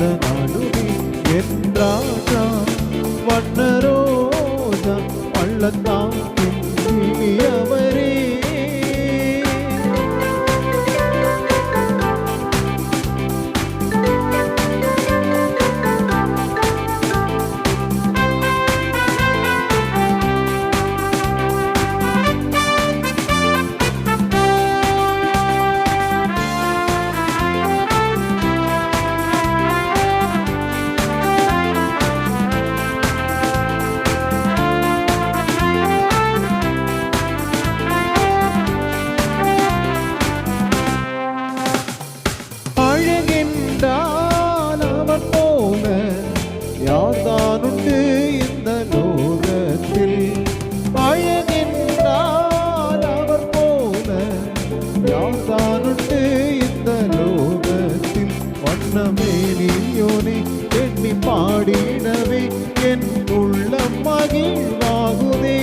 the என் உள்ளம் மகிழ்வாகுதே.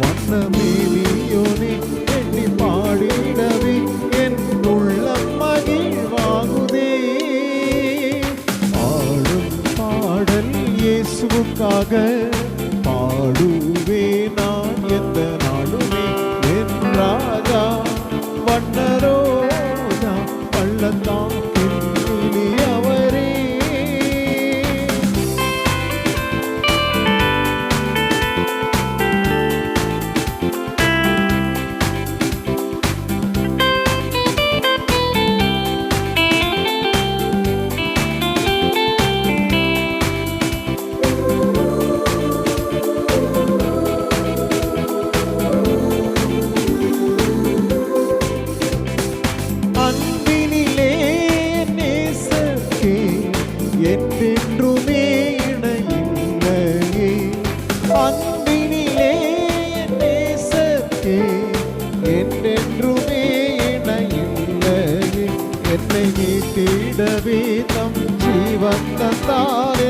வண்ணமேவியோனே எண்ணி பாடிடவே என் உள்ளம் மகிழ்வாகுதே. ஆளும் பாடல் இயேசுக்காக ஜீவன் தந்தார்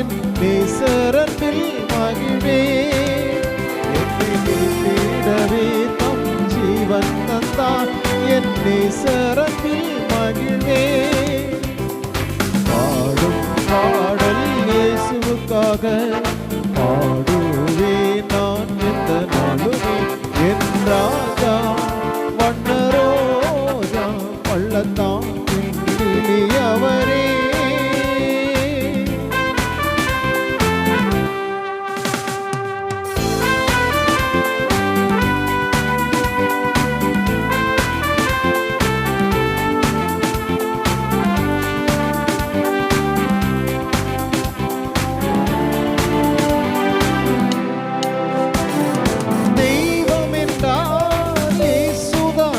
மகிழ்வே. என்னை தம் ஜீவன் தந்தார். என் நேசரத்தில் மகிழ்வே. பாடும் பாடல் இயேசுவுக்காக பாடுவே நான் எந்த நாளுமே. என் ராஜா வண்ணரோஜா பள்ளத்தான் அவர்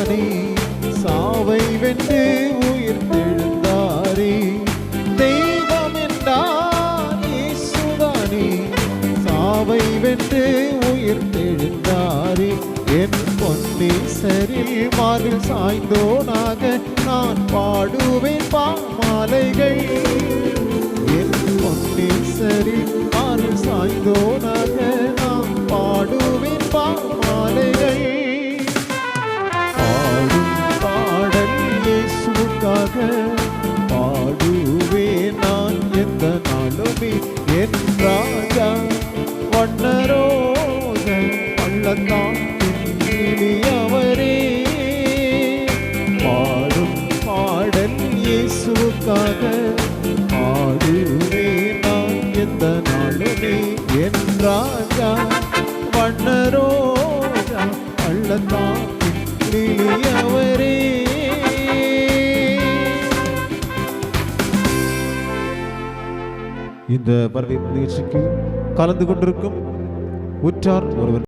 இயேசுதானே சாவை வென்று உயிர்த்தெழுந்தாரே தெய்வம் என்றார் இயேசுதானே சாவை வென்று உயிர்த்தெழுந்தாரே என் பொன்னீசரில் மாறில் சாய்ந்தோனாக நான் பாடுவேன் பாமாலைகள். என் பொன்னீசரில் என் ராஜா வண்ணரோஜ பள்ளத்தாக்கின் கிளியவரே பாடும் பாடல் இயேசுக்காக பாடுவே நான் எந்த நாளுமே. என் ராஜா வண்ணரோஜா பள்ளத்தாக்கின் கிளியவரே இந்த பரவி நிகழ்ச்சிக்கு கலந்து கொண்டிருக்கும் உற்றார் ஒருவர்.